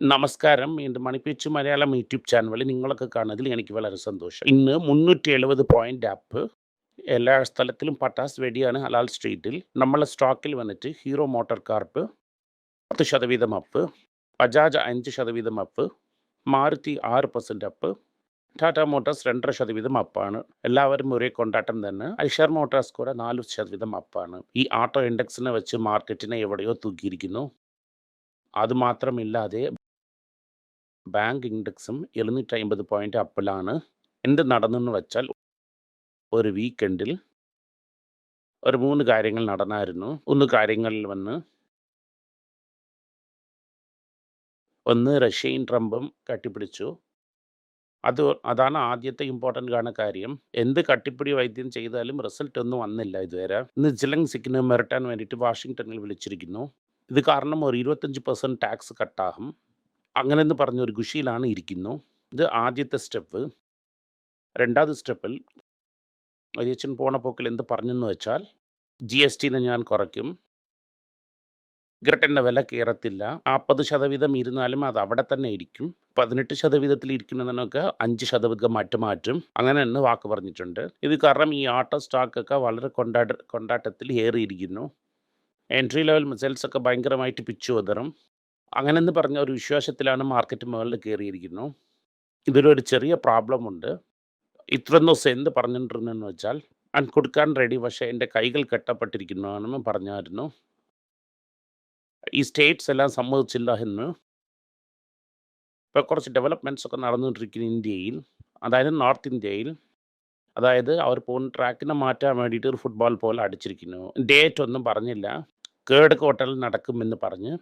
നമസ്കാരം. എന്റെ മണിപ്പീച്ച് മലയാളം യൂട്യൂബ് ചാനലിൽ നിങ്ങളൊക്കെ കാണുന്നതിൽ എനിക്ക് വളരെ സന്തോഷം. ഇന്ന് മുന്നൂറ്റി എഴുപത് പോയിന്റ് ആപ്പ് എല്ലാ സ്ഥലത്തിലും പട്ടാസ് വെടിയാണ് ഹലാൽ സ്ട്രീറ്റിൽ. നമ്മളെ സ്റ്റോക്കിൽ വന്നിട്ട് Hero MotoCorp 10% up, Bajaj അഞ്ച് ശതവീതം അപ്പ്, മാരുതി ആറ് പെർസെന്റ് അപ്പ്, ടാറ്റ മോട്ടോഴ്സ് 2.5% അപ്പാണ്. എല്ലാവരും ഒരേ കൊണ്ടാട്ടം തന്നെ. ഐഷർ മോട്ടോഴ്സ് കൂടെ നാല് ശതവീതം അപ്പാണ്. ഈ ഓട്ടോ ഇൻഡെക്സിനെ വെച്ച് മാർക്കറ്റിനെ എവിടെയോ തൂക്കിയിരിക്കുന്നു. അത് മാത്രമില്ലാതെ ബാങ്ക് ഇൻഡെക്സും 750 പോയിന്റ് അപ്പിലാണ്. എന്ത് നടന്നെന്ന് വെച്ചാൽ ഒരു വീക്കെൻഡിൽ ഒരു മൂന്ന് കാര്യങ്ങൾ നടന്നായിരുന്നു. ഒന്ന് കാര്യങ്ങളിൽ വന്ന് ഒന്ന് റഷ്യയും ട്രംപും കട്ടിപ്പിടിച്ചു അത് അതാണ് ആദ്യത്തെ ഇമ്പോർട്ടന്റ് ആണ് കാര്യം. എന്ത് കട്ടിപ്പിടി വൈദ്യം ചെയ്താലും റിസൾട്ട് ഒന്നും വന്നില്ല ഇതുവരെ. ഇന്ന് ജെലൻസ്കിനെ മിരട്ടാൻ വേണ്ടിയിട്ട് വാഷിങ്ടണിൽ വിളിച്ചിരിക്കുന്നു. ഇത് കാരണം ഒരു 25% ടാക്സ് കട്ടാകും. അങ്ങനെന്ന് പറഞ്ഞ ഒരു ഖുഷിയിലാണ് ഇരിക്കുന്നു. ഇത് ആദ്യത്തെ സ്റ്റെപ്പ്. രണ്ടാമത്തെ സ്റ്റെപ്പിൽ അരിയച്ചൻ പോണ പോക്കിൽ എന്ത് പറഞ്ഞെന്ന് വെച്ചാൽ ജി എസ് ജിഎസ്ടിനെ ഞാൻ കുറയ്ക്കും. ഗ്രട്ടന്റെ വില കയറത്തില്ല നാൽപ്പത് ശതവീതം ഇരുന്നാലും അത് അവിടെ തന്നെ ഇരിക്കും. 18% ഇരിക്കുന്നതിനൊക്കെ അഞ്ച് ശതവീതം മാറ്റി മാറ്റും. അങ്ങനെ എന്ന് വാക്ക് പറഞ്ഞിട്ടുണ്ട്. ഇത് കാരണം ഈ ഓട്ടോ സ്റ്റോക്കൊക്കെ വളരെ കൊണ്ടാട്ട കൊണ്ടാട്ടത്തിൽ ഏറിയിരിക്കുന്നു. എൻട്രി ലെവൽ സെൽസ് ഒക്കെ ഭയങ്കരമായിട്ട് പിച്ചു ഉതറും. അങ്ങനെന്ന് പറഞ്ഞ ഒരു വിശ്വാസത്തിലാണ് മാർക്കറ്റ് മുകളിൽ കയറിയിരിക്കുന്നു. ഇതിലൊരു ചെറിയ പ്രോബ്ലം ഉണ്ട്. ഇത്രയും ദിവസം എന്ത് പറഞ്ഞിട്ടുണ്ടെന്ന് വെച്ചാൽ ഞാൻ കൊടുക്കാൻ റെഡി പക്ഷേ എന്റെ കൈകൾ കെട്ടപ്പെട്ടിരിക്കുന്നു എന്നും പറഞ്ഞായിരുന്നു. ഈ സ്റ്റേറ്റ്സ് എല്ലാം സമ്മതിച്ചില്ല എന്ന്. ഇപ്പോൾ കുറച്ച് ഡെവലപ്മെന്റ്സ് ഒക്കെ നടന്നുകൊണ്ടിരിക്കുന്നു ഇന്ത്യയിൽ. അതായത് നോർത്ത് ഇന്ത്യയിൽ. അതായത് അവർ പോകുന്ന ട്രാക്കിനെ മാറ്റാൻ വേണ്ടിയിട്ട് ഒരു ഫുട്ബോൾ പോലെ അടിച്ചിരിക്കുന്നു. ഡേറ്റ് ഒന്നും പറഞ്ഞില്ല. കേർഡ് കോട്ടൽ നടക്കുമെന്ന് പറഞ്ഞ്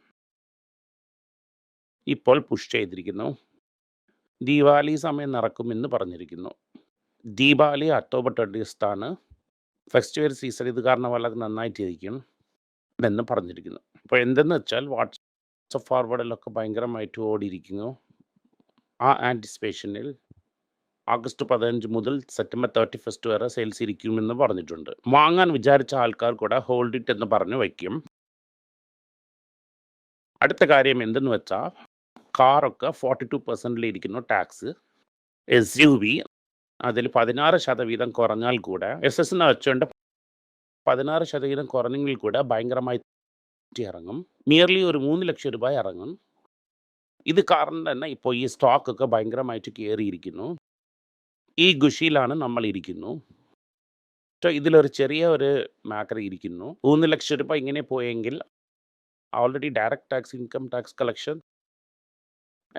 ഇപ്പോൾ പുഷ് ചെയ്തിരിക്കുന്നു. ദീപാവലി സമയം നടക്കുമെന്ന് പറഞ്ഞിരിക്കുന്നു. ദീപാവലി ഒക്ടോബർ 20th ആണ്. ഫെസ്റ്റിവൽ സീസൺ ഇത് കാരണം വളരെ നന്നായിട്ടിരിക്കും എന്ന് പറഞ്ഞിരിക്കുന്നു. അപ്പോൾ എന്തെന്ന് വെച്ചാൽ വാട്സപ്പ് ഫോർവേഡിലൊക്കെ ഭയങ്കരമായിട്ട് ഓടിയിരിക്കുന്നു. ആ ആന്റിസിപ്പേഷനിൽ ഓഗസ്റ്റ് 15 മുതൽ സെപ്റ്റംബർ 31 വരെ സെയിൽസ് ഇരിക്കുമെന്ന് പറഞ്ഞിട്ടുണ്ട്. വാങ്ങാൻ വിചാരിച്ച ആൾക്കാർ കൂടെ ഹോൾഡ് ഇറ്റ് എന്ന് പറഞ്ഞ് വയ്ക്കും. അടുത്ത കാര്യം എന്തെന്ന് വെച്ചാൽ കാറൊക്കെ 42% ഇരിക്കുന്നു ടാക്സ്. എസ് യു വി അതിൽ 16% കുറഞ്ഞാൽ കൂടെ എസ് എസ് എന്ന് വെച്ചുകൊണ്ട് 16% കുറഞ്ഞെങ്കിൽ കൂടെ ഭയങ്കരമായി ഇറങ്ങും. നിയർലി ഒരു മൂന്ന് ലക്ഷം രൂപ ഇറങ്ങും. ഇത് കാരണം തന്നെ ഇപ്പോൾ ഈ സ്റ്റോക്കൊക്കെ ഭയങ്കരമായിട്ട് കയറിയിരിക്കുന്നു ഈ ഗുഷിയിലാണ് നമ്മൾ ഇരിക്കുന്നു. സോ ഇതിലൊരു ചെറിയ ഒരു മാറ്റർ ഇരിക്കുന്നു. മൂന്ന് ലക്ഷം രൂപ ഇങ്ങനെ പോയെങ്കിൽ already direct tax income tax collection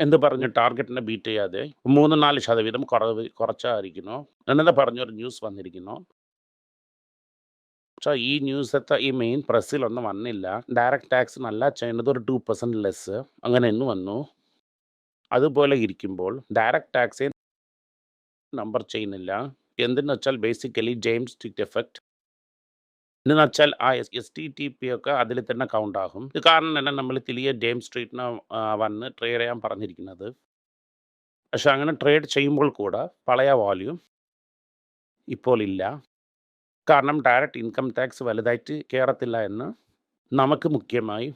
എന്ന് പറഞ്ഞ് ടാർഗറ്റിനെ ബീറ്റ് ചെയ്യാതെ 3-4% കുറവ് കുറച്ചായിരിക്കുന്നു എന്നത് പറഞ്ഞൊരു ന്യൂസ് വന്നിരിക്കുന്നു. പക്ഷേ ഈ ന്യൂസത്തെ ഈ മെയിൻ പ്രസ്സിലൊന്നും വന്നില്ല. ഡയറക്റ്റ് ടാക്സ് നല്ല ചെയ്യുന്നത് ഒരു ടു പെർസെന്റ് ലെസ് അങ്ങനെ എന്ന് വന്നു. അതുപോലെ ഇരിക്കുമ്പോൾ ഡയറക്റ്റ് ടാക്സ് നമ്പർ ചെയ്യുന്നില്ല. എന്തെന്ന് വെച്ചാൽ ബേസിക്കലി ജെയിംസ് സ്ട്രീറ്റ് എഫക്റ്റ്. എന്ന് വെച്ചാൽ ആ S S T T P ഒക്കെ അതിൽ തന്നെ കൗണ്ട് ആകും. ഇത് കാരണം തന്നെ നമ്മൾ തിരികെ ഡേം സ്ട്രീറ്റിനെ വന്ന് ട്രേഡ് ചെയ്യാൻ പറഞ്ഞിരിക്കുന്നത്. പക്ഷെ അങ്ങനെ ട്രേഡ് ചെയ്യുമ്പോൾ കൂടെ പഴയ വോളിയം ഇപ്പോൾ ഇല്ല. കാരണം ഡയറക്റ്റ് ഇൻകം ടാക്സ് വലുതായിട്ട് കയറത്തില്ല എന്ന് നമുക്ക് മുഖ്യമായി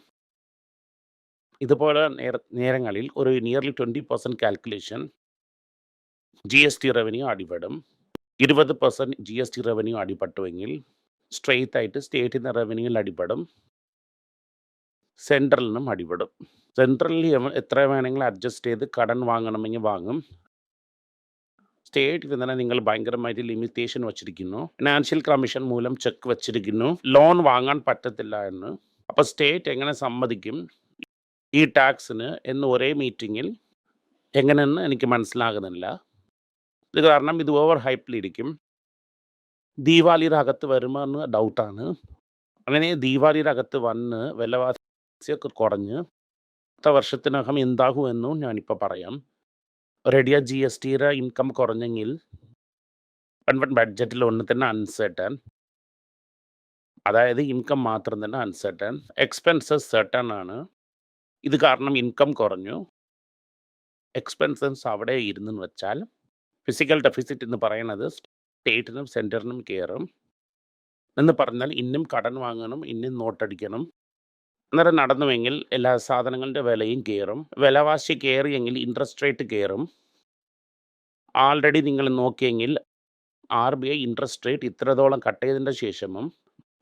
ഇതുപോലെ നേര നേരങ്ങളിൽ ഒരു nearly 20% calculation G S T revenue അടിപെടും. ഇരുപത് percent G S T revenue അടിപെട്ടുവെങ്കിൽ straight ആയിട്ട് സ്റ്റേറ്റിൽ നിന്ന് റവന്യൂവിൽ അടിപെടും. സെൻട്രലിനും അടിപെടും. സെൻട്രലിൽ എത്ര വേണമെങ്കിലും അഡ്ജസ്റ്റ് ചെയ്ത് കടൻ വാങ്ങണമെങ്കിൽ വാങ്ങും. സ്റ്റേറ്റിൽ തന്നെ നിങ്ങൾ ഭയങ്കരമായിട്ട് ലിമിറ്റേഷൻ വച്ചിരിക്കുന്നു. ഫിനാൻഷ്യൽ കമ്മീഷൻ മൂലം ചെക്ക് വച്ചിരിക്കുന്നു. ലോൺ വാങ്ങാൻ പറ്റത്തില്ല എന്ന്. അപ്പോൾ സ്റ്റേറ്റ് എങ്ങനെ സമ്മതിക്കും ഈ ടാക്സിന് എന്ന് ഒരേ മീറ്റിങ്ങിൽ എങ്ങനെയെന്ന് എനിക്ക് മനസ്സിലാകുന്നില്ല. ഇത് കാരണം ഇത് ഓവർ ഹൈപ്പിലിരിക്കും. ദീപാവലിയുടെ അകത്ത് വരുമെന്ന് ഡൗട്ടാണ്. അങ്ങനെ ദീപാവലിയുടെ അകത്ത് വന്ന് വിലവാസിയൊക്കെ കുറഞ്ഞ് അടുത്ത വർഷത്തിനകം എന്താകും എന്നും ഞാനിപ്പോൾ പറയാം. റെഡിയ ജി എസ് ടിയുടെ ഇൻകം കുറഞ്ഞെങ്കിൽ വൺ ബഡ്ജറ്റിൽ ഒന്ന് തന്നെ അൺസെർട്ടൻ അതായത് ഇൻകം മാത്രം തന്നെ അൺസെർട്ടൻ എക്സ്പെൻസസ് സെർട്ടൺ ആണ്. ഇത് കാരണം ഇൻകം കുറഞ്ഞു. എക്സ്പെൻസസ് അവിടെ ഇരുന്നെന്ന് വെച്ചാൽ ഫിസിക്കൽ ഡെഫിസിറ്റ് എന്ന് പറയുന്നത് സ്റ്റേറ്റിനും സെന്ററിനും കയറും. എന്ന് പറഞ്ഞാൽ ഇന്നും കടം വാങ്ങണം, ഇന്നും നോട്ടടിക്കണം. അന്നേരം നടന്നുവെങ്കിൽ എല്ലാ സാധനങ്ങളുടെ വിലയും കയറും വിലവാശി കയറിയെങ്കിൽ ഇൻട്രസ്റ്റ് റേറ്റ് കയറും ആൾറെഡി നിങ്ങൾ നോക്കിയെങ്കിൽ R B I interest rate ഇത്രത്തോളം കട്ട് ചെയ്തതിന്റെ ശേഷമും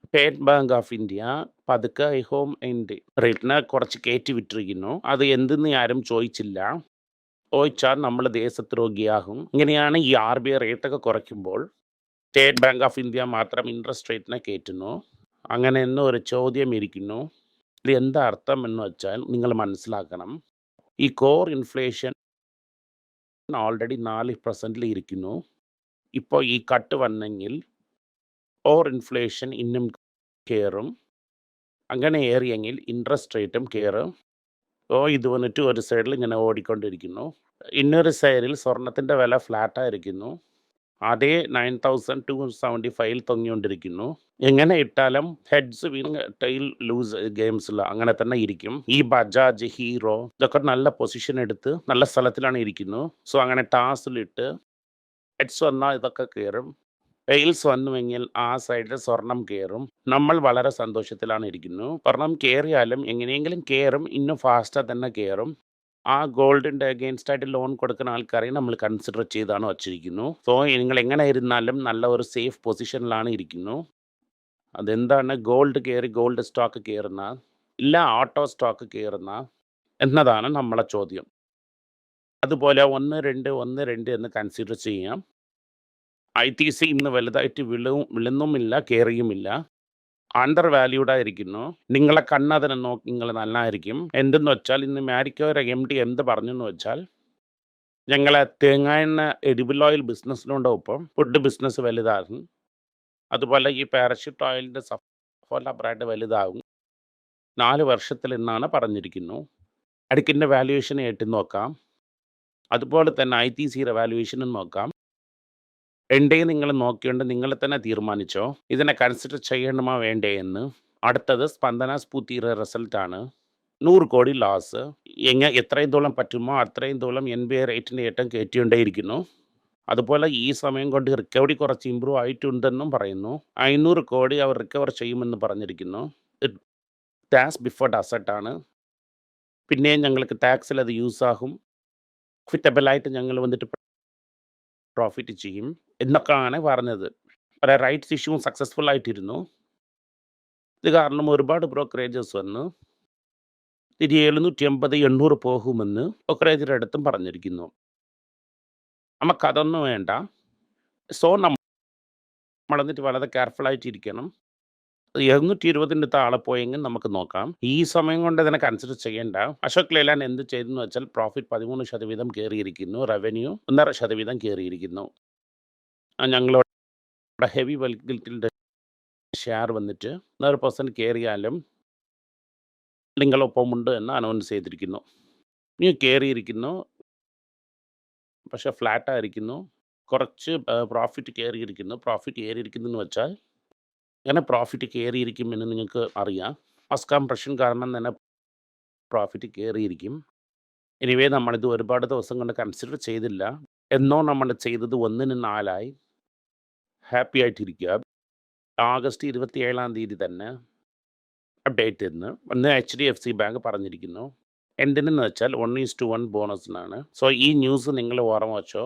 സ്റ്റേറ്റ് ബാങ്ക് ഓഫ് ഇന്ത്യ പതുക്കെ ഹോം എന്റെ റേറ്റിനെ കുറച്ച് കയറ്റി വിട്ടിരിക്കുന്നു അത് എന്തെന്ന് ആരും ചോദിച്ചില്ല ചോദിച്ചാൽ നമ്മൾ ദേശദ്രോഹിയാകും. ഇങ്ങനെയാണ് ഈ ആർ ബി ഐ റേറ്റൊക്കെ കുറയ്ക്കുമ്പോൾ സ്റ്റേറ്റ് ബാങ്ക് ഓഫ് ഇന്ത്യ മാത്രം ഇൻട്രസ്റ്റ് റേറ്റിനെ കയറ്റുന്നു അങ്ങനെ എന്ന ഒരു ചോദ്യം ഇരിക്കുന്നു. ഇത് എന്താ അർത്ഥം എന്ന് വെച്ചാൽ നിങ്ങൾ മനസ്സിലാക്കണം. ഈ കോർ ഇൻഫ്ലേഷൻ ഓൾറെഡി നാല് പെർസെന്റിൽ ഇരിക്കുന്നു. ഇപ്പോൾ ഈ കട്ട് വന്നെങ്കിൽ ഓർ ഇൻഫ്ലേഷൻ ഇന്നും കയറും. അങ്ങനെ ഏറിയെങ്കിൽ ഇൻട്രസ്റ്റ് റേറ്റും കയറും. ഓ ഇത് വന്നിട്ട് ഒരു സൈഡിൽ ഇങ്ങനെ ഓടിക്കൊണ്ടിരിക്കുന്നു. ഇന്നൊരു സൈഡിൽ സ്വർണത്തിന്റെ വില ഫ്ലാറ്റായിരിക്കുന്നു അതേ നയൻ തൗസൻഡ് ടു സെവന്റി ഫൈവിൽ തൊങ്ങിക്കൊണ്ടിരിക്കുന്നു. എങ്ങനെ ഇട്ടാലും ഹെഡ്സ് വിൻ ടൈൽ ലൂസ് ഗെയിംസിൽ അങ്ങനെ തന്നെ ഇരിക്കും. ഈ ബജാജ് ഹീറോ ഇതൊക്കെ നല്ല പൊസിഷൻ എടുത്ത് നല്ല സ്ഥലത്തിലാണ് ഇരിക്കുന്നു. സോ അങ്ങനെ ടാസിലിട്ട് ഹെഡ്സ് വന്നാൽ ഇതൊക്കെ കയറും വെയിൽസ് വന്നുവെങ്കിൽ ആ സൈഡിൽ സ്വർണം കയറും നമ്മൾ വളരെ സന്തോഷത്തിലാണ് ഇരിക്കുന്നു. സ്വർണം കയറിയാലും എങ്ങനെയെങ്കിലും കയറും ഇന്നും ഫാസ്റ്റാ തന്നെ കയറും ആ ഗോൾഡിന്റെ അഗെയിൻസ്റ്റ് ആയിട്ട് ലോൺ കൊടുക്കുന്ന ആൾക്കാരെ നമ്മൾ കൺസിഡർ ചെയ്താണ് വച്ചിരിക്കുന്നു. സോ നിങ്ങൾ എങ്ങനെ ഇരുന്നാലും നല്ല ഒരു സേഫ് പൊസിഷനിലാണ് ഇരിക്കുന്നു. അതെന്താണ്? ഗോൾഡ് കയറി ഗോൾഡ് സ്റ്റോക്ക് കയറുന്ന ഇല്ല ഓട്ടോ സ്റ്റോക്ക് കയറുന്ന എന്നതാണ് നമ്മളെ ചോദ്യം. അതുപോലെ ഒന്ന് രണ്ട് ഒന്ന് രണ്ട് എന്ന് കൺസിഡർ ചെയ്യാം. ഐ ടി സി ഇന്ന് വലുതായിട്ട് വിളവും വിളുന്നുമില്ല കയറിയുമില്ല അണ്ടർ വാല്യൂഡ് ആയിരിക്കുന്നു. നിങ്ങളെ കണ്ണതിനെ നോക്കി നിങ്ങൾ നല്ലതായിരിക്കും എന്തെന്ന് വെച്ചാൽ ഇന്ന് മാരിക്കോര എം ഡി എന്ത് പറഞ്ഞു എന്ന് വെച്ചാൽ ഞങ്ങളെ തേങ്ങായെണ്ണ എഡിബിൾ ഓയിൽ ബിസിനസ്സിനോട് ഒപ്പം ഫുഡ് ബിസിനസ് വലുതാകും. അതുപോലെ ഈ പാരഷൂട്ട് ഓയിലിന്റെ സഫോല ബ്രാൻഡ് വലുതാകും. നാല് വർഷത്തിൽ എന്നാണ് പറഞ്ഞിരിക്കുന്നു. അടുക്കിന്റെ വാല്യുവേഷൻ ഏറ്റു നോക്കാം. അതുപോലെ തന്നെ ഐ ടി സിയുടെ വാല്യുവേഷനും നോക്കാം. രണ്ടേയും നിങ്ങൾ നോക്കിയോണ്ട് നിങ്ങൾ തന്നെ തീരുമാനിച്ചോ? ഇതിനെ കൺസിഡർ ചെയ്യണമോ വേണ്ടേ എന്ന്. അടുത്തത് സ്പന്ദന സ്പൂത്തിയുടെ റിസൾട്ടാണ് നൂറ് കോടി ലോസ് എങ്ങനെ എത്രയും ദൂരം പറ്റുമോ അത്രയും ദൂരം എൻ ബി ഐ റേറ്റിന്റെ ഏറ്റവും കയറ്റിക്കൊണ്ടേയിരിക്കുന്നു. അതുപോലെ ഈ സമയം കൊണ്ട് റിക്കവറി കുറച്ച് ഇമ്പ്രൂവ് ആയിട്ടുണ്ടെന്നും പറയുന്നു. അഞ്ഞൂറ് കോടി അവർ റിക്കവർ ചെയ്യുമെന്ന് പറഞ്ഞിരിക്കുന്നു. ടാക്സ് ബിഫോർ ഡസറ്റാണ് പിന്നെയും ഞങ്ങൾക്ക് ടാക്സിൽ അത് യൂസ് ആകും. ക്വിറ്റബിളായിട്ട് ഞങ്ങൾ വന്നിട്ട് പ്രോഫിറ്റ് ചെയ്യും എന്നൊക്കെയാണ് പറഞ്ഞത്. പല റൈറ്റ്സ് ഇഷ്യൂ സക്സസ്ഫുൾ ആയിട്ടിരുന്നു. ഇത് കാരണം ഒരുപാട് ബ്രോക്കറേജസ് വന്ന് ഇത് എഴുന്നൂറ്റി എൺപത് എണ്ണൂറ് പോകുമെന്ന് ബ്രോക്കറേജിന്റെ അടുത്തും പറഞ്ഞിരിക്കുന്നു. നമുക്കതൊന്നും വേണ്ട. സോ നമ്മൾ എന്നിട്ട് വളരെ കെയർഫുൾ എഴുന്നൂറ്റി ഇരുപതിന്റെ താഴെ പോയെങ്കിൽ നമുക്ക് നോക്കാം. ഈ സമയം കൊണ്ട് ഇതിനെ കൺസിഡർ ചെയ്യേണ്ട. അശോക് ലേലാൻ എന്ത് ചെയ്തെന്ന് വെച്ചാൽ പ്രോഫിറ്റ് പതിമൂന്ന് ശതവീതം കയറിയിരിക്കുന്നു. റവന്യൂ ഒന്നര ശതവീതം കയറിയിരിക്കുന്നു. ഞങ്ങളുടെ ഹെവി വൽക്കിന്റെ ഷെയർ വന്നിട്ട് ഒന്നര പെർസെന്റ് കയറിയാലും നിങ്ങളൊപ്പമുണ്ട് എന്ന് അനൗൺസ് ചെയ്തിരിക്കുന്നു. ഇനി കയറിയിരിക്കുന്നു. പക്ഷേ ഫ്ലാറ്റായിരിക്കുന്നു കുറച്ച് പ്രോഫിറ്റ് കയറിയിരിക്കുന്നു. പ്രോഫിറ്റ് കയറിയിരിക്കുന്നു എന്ന് വെച്ചാൽ അങ്ങനെ പ്രോഫിറ്റ് കയറിയിരിക്കും എന്ന് നിങ്ങൾക്ക് അറിയാം. ഫസ്റ്റ് കംപ്രഷൻ കാരണം തന്നെ പ്രോഫിറ്റ് കയറിയിരിക്കും. എനിവേ നമ്മളിത് ഒരുപാട് ദിവസം കൊണ്ട് കൺസിഡർ ചെയ്തില്ല. എന്നോ നമ്മൾ ചെയ്തത് ഒന്നിന് നാലായി ഹാപ്പി ആയിട്ടിരിക്കുക. ആഗസ്റ്റ് ഇരുപത്തി ഏഴാം തീയതി തന്നെ അപ്ഡേറ്റ് എന്ന് ഒന്ന് H D F C bank പറഞ്ഞിരിക്കുന്നു. എന്തിനെന്ന് വെച്ചാൽ വൺ ഈസ് ടു വൺ ബോണസിനാണ് സോ ഈ ന്യൂസ് നിങ്ങൾ ഓർമ്മ വെച്ചോ?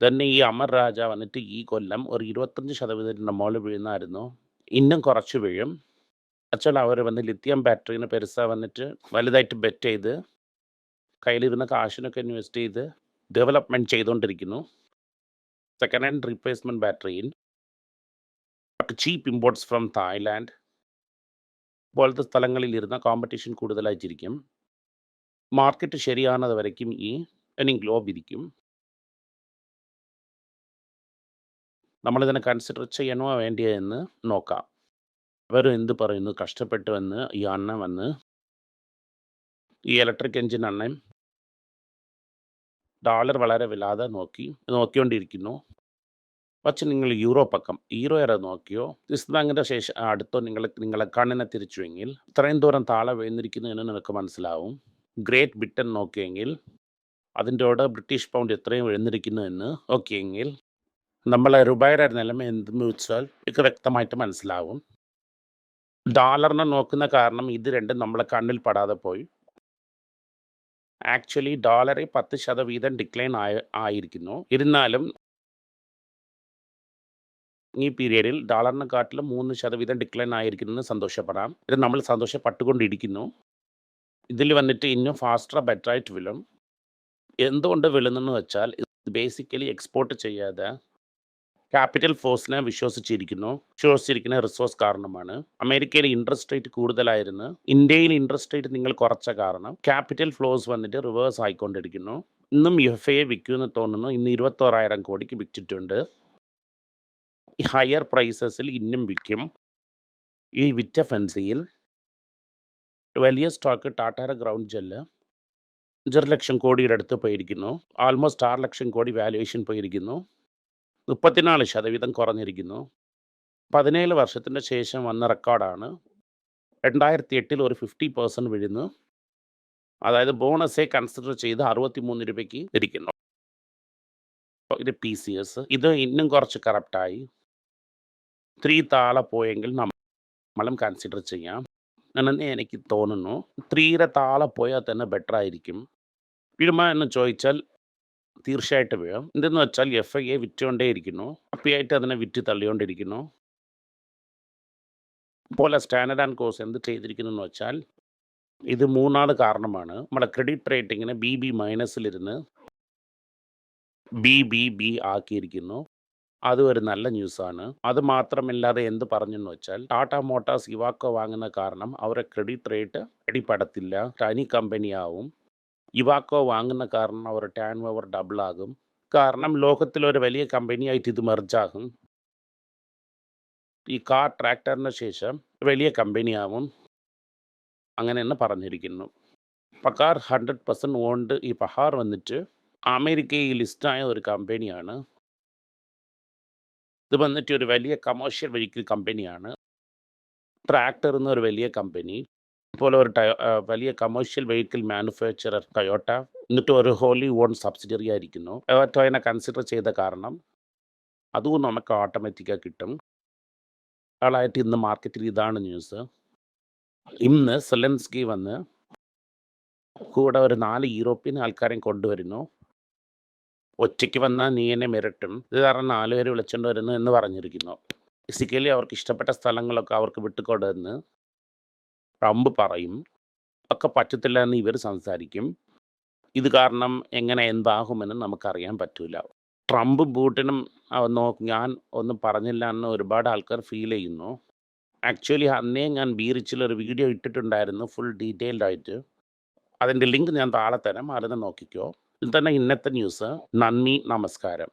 തന്നെ ഈ അമർ രാജ വന്നിട്ട് ഈ കൊല്ലം ഒരു ഇരുപത്തഞ്ച് ശതമാനത്തിന്റെ മുകളിൽ വീഴുന്നായിരുന്നു. ഇന്നും കുറച്ച് വീഴും. അച്ഛൻ അവർ വന്ന് ലിത്യം ബാറ്ററിന് പെരുസ വന്നിട്ട് വലുതായിട്ട് ബെറ്റ് ചെയ്ത് കയ്യിലിരുന്ന കാശിനൊക്കെ ഇൻവെസ്റ്റ് ചെയ്ത് ഡെവലപ്മെന്റ് ചെയ്തുകൊണ്ടിരിക്കുന്നു സെക്കൻഡ് ഹാൻഡ് റീപ്ലേസ്മെന്റ് ബാറ്ററിയിൽ ചീപ്പ് ഇമ്പോർട്ട്സ് ഫ്രം തായ്ലാൻഡ് പോലത്തെ സ്ഥലങ്ങളിൽ ഇരുന്ന കോമ്പറ്റീഷൻ കൂടുതലായിട്ടിരിക്കും. മാർക്കറ്റ് ശരിയാകുന്നത് വരയ്ക്കും ഈ ഇനി ഗ്ലോബ് ഇരിക്കും നമ്മളിതിനെ കൺസിഡർ ചെയ്യണോ വേണ്ടിയോ എന്ന് നോക്കാം. അവർ എന്ത് പറയുന്നു? കഷ്ടപ്പെട്ട് വന്ന് ഈ അണ്ണൻ വന്ന് ഈ ഇലക്ട്രിക് എഞ്ചിൻ അണ്ണൻ ഡോളർ വളരെ വിലാതെ നോക്കി നോക്കിക്കൊണ്ടിരിക്കുന്നു. പക്ഷെ നിങ്ങൾ യൂറോ പക്കം യൂറോ വരെ നോക്കിയോ? സ്വിസ് ബാങ്കിന്റെ ശേഷം അടുത്തോ നിങ്ങൾ നിങ്ങളെ കണ്ണിനെ തിരിച്ചുവെങ്കിൽ ഇത്രയും ദൂരം താളെ വീഴ്ന്നിരിക്കുന്നു എന്ന് നിനക്ക് മനസ്സിലാവും. ഗ്രേറ്റ് ബ്രിട്ടൻ നോക്കിയെങ്കിൽ അതിന്റെ കൂടെ ബ്രിട്ടീഷ് പൗണ്ട് എത്രയും എഴുന്നിരിക്കുന്നു എന്ന് നോക്കിയെങ്കിൽ നമ്മളെ രൂപയുടെ നിലമ എന്തെന്ന് വെച്ചാൽ ഇത് വ്യക്തമായിട്ട് മനസ്സിലാവും ഡോളറിനെ നോക്കുന്ന കാരണം ഇത് രണ്ടും നമ്മളെ കണ്ണിൽ പെടാതെ പോയി. ആക്ച്വലി ഡോളർ 10% ഡിക്ലൈൻ ആയ ആയിരിക്കുന്നു. ഇരുന്നാലും ഈ പീരിയഡിൽ ഡോളറിനെക്കാട്ടിലും മൂന്ന് ശതവീതം ഡിക്ലൈൻ ആയിരിക്കുന്നു സന്തോഷപ്പെടാം. ഇത് നമ്മൾ സന്തോഷപ്പെട്ടുകൊണ്ടിരിക്കുന്നു. ഇതിൽ വന്നിട്ട് ഇന്നും ഫാസ്റ്റർ ബെറ്ററായിട്ട് വിളും എന്തുകൊണ്ട് വിളുന്നെന്ന് വെച്ചാൽ ബേസിക്കലി എക്സ്പോർട്ട് ചെയ്യാതെ ക്യാപിറ്റൽ ഫോഴ്സിനെ വിശ്വസിച്ചിരിക്കുന്നു. വിശ്വസിച്ചിരിക്കുന്ന റിസോഴ്സ് കാരണമാണ്. അമേരിക്കയിൽ ഇൻട്രസ്റ്റ് റേറ്റ് കൂടുതലായിരുന്നു. ഇന്ത്യയിൽ ഇൻട്രസ്റ്റ് റേറ്റ് നിങ്ങൾ കുറച്ച കാരണം ക്യാപിറ്റൽ ഫ്ലോസ് വന്നിട്ട് റിവേഴ്സ് ആയിക്കൊണ്ടിരിക്കുന്നു. ഇന്നും യുഫ് എ വിൽക്കുമെന്ന് തോന്നുന്നു. ഇന്ന് 21,000 കോടിക്ക് വിറ്റിട്ടുണ്ട്. ഹയർ പ്രൈസസിൽ ഇന്നും വിൽക്കും ഈ വിറ്റ ഫെൻസിയിൽ വലിയ സ്റ്റോക്ക് ടാറ്റയുടെ ഗ്രൗണ്ട് ജെല്ല് അഞ്ചര ലക്ഷം കോടിയുടെ അടുത്ത് പോയിരിക്കുന്നു. ആൾമോസ്റ്റ് ആറ് ലക്ഷം കോടി വാല്യുവേഷൻ പോയിരിക്കുന്നു. 34% കുറഞ്ഞിരിക്കുന്നു. 17 വർഷത്തിന് ശേഷം വന്ന റെക്കോർഡാണ്. 2008 ഒരു 50% വീഴുന്നു. അതായത് ബോണസേ കൺസിഡർ ചെയ്ത് അറുപത്തി മൂന്ന് രൂപയ്ക്ക് ഇരിക്കുന്നു. ഇത് പി സി എസ് ഇത് ഇന്നും കുറച്ച് കറപ്റ്റായി. ത്രീ താള പോയെങ്കിൽ നമ്മളും കൺസിഡർ ചെയ്യാം. എന്നെ എനിക്ക് തോന്നുന്നു. ത്രീര താള പോയാൽ തന്നെ ബെറ്റർ ആയിരിക്കും. വീഴുമോ എന്ന് ചോദിച്ചാൽ തീർച്ചയായിട്ടും വീഴും. എന്തെന്ന് വെച്ചാൽ എഫ് ഐ എ വിറ്റുകൊണ്ടേയിരിക്കുന്നു. അപ്പിയായിട്ട് അതിനെ വിറ്റ് തള്ളിക്കൊണ്ടിരിക്കുന്നു. പോലെ സ്റ്റാൻഡേർഡ് ആൻഡ് കോഴ്സ് എന്ത് ചെയ്തിരിക്കുന്നു എന്ന് വെച്ചാൽ ഇത് മൂന്നാമത് കാരണമാണ്. നമ്മുടെ ക്രെഡിറ്റ് റേറ്റിങ്ങിനെ ബി ബി മൈനസിലിരുന്ന് ബി ബി ബിബിബി ആക്കിയിരിക്കുന്നു. അതും ഒരു നല്ല ന്യൂസാണ്. അത് മാത്രമല്ലാതെ എന്ത് പറഞ്ഞു എന്ന് വെച്ചാൽ ടാറ്റ മോട്ടോഴ്സ് ഇവാക്കോ വാങ്ങുന്ന കാരണം അവരെ ക്രെഡിറ്റ് റേറ്റ് അടിപ്പെടത്തില്ല. തനി കമ്പനിയാവും. ഇവാക്കോ വാങ്ങുന്ന കാരണം അവരുടെ ടേൺ ഓവർ ഡബിളാകും. കാരണം ലോകത്തിലൊരു വലിയ കമ്പനിയായിട്ട് ഇത് മെർജാകും. ഈ കാർ ട്രാക്ടറിന് ശേഷം വലിയ കമ്പനിയാവും. അങ്ങനെയെന്ന് പറഞ്ഞിരിക്കുന്നു. പക്കാർ ഹൺഡ്രഡ് പെർസെന്റ് ഓണ്ട് ഈ പഹാർ വന്നിട്ട് അമേരിക്കയിൽ ലിസ്റ്റായ ഒരു കമ്പനിയാണ്. ഇത് വന്നിട്ട് ഒരു വലിയ കമേഴ്ഷ്യൽ വെഹിക്കിൾ കമ്പനിയാണ്. ട്രാക്ടർ എന്നൊരു വലിയ കമ്പനി. പോലെ ഒരു വലിയ കമേഴ്ഷ്യൽ വെഹിക്കിൾ മാനുഫാക്ചറർ ടൊയോട്ട. എന്നിട്ട് ഒരു ഹോളി ഓൺ സബ്സിഡിയറി ആയിരിക്കുന്നു. ടൊയോട്ടോയെ കൺസിഡർ ചെയ്ത കാരണം അതും നമുക്ക് ഓട്ടോമാറ്റിക്കായി കിട്ടും. ആളായിട്ട് ഇന്ന് മാർക്കറ്റിൽ ഇതാണ് ന്യൂസ്. ഇന്ന് സെലൻസ്കി വന്ന് കൂടെ ഒരു നാല് യൂറോപ്യൻ ആൾക്കാരെയും കൊണ്ടുവരുന്നു. ഒറ്റയ്ക്ക് വന്നാൽ നീ എന്നെ മിരട്ടും. ഇത് കാരണം 4 പേരെ വിളിച്ചോണ്ട് വരുന്നു എന്ന് പറഞ്ഞിരിക്കുന്നു. ബേസിക്കലി അവർക്ക് ഇഷ്ടപ്പെട്ട സ്ഥലങ്ങളൊക്കെ അവർക്ക് വിട്ടുകൊടുന്ന് ട്രംപ് പറയും. ഒക്കെ പറ്റത്തില്ല എന്ന് ഇവർ സംസാരിക്കും. ഇത് കാരണം എങ്ങനെ എന്താകുമെന്ന് നമുക്കറിയാൻ പറ്റൂല. ട്രംപും ബൂട്ടിനും ഞാൻ ഒന്നും പറഞ്ഞില്ല എന്ന് ഒരുപാട് ആൾക്കാർ ഫീൽ ചെയ്യുന്നു. ആക്ച്വലി അന്നേ ഞാൻ ബി റിച്ചിൽ ഒരു വീഡിയോ ഇട്ടിട്ടുണ്ടായിരുന്നു ഫുൾ ഡീറ്റെയിൽഡ് ആയിട്ട്. അതിന്റെ ലിങ്ക് ഞാൻ താളെ തരാം. ആരെന്ന് നോക്കിക്കോ. ഇത് തന്നെ ഇന്നത്തെ ന്യൂസ്. നന്ദി, നമസ്കാരം.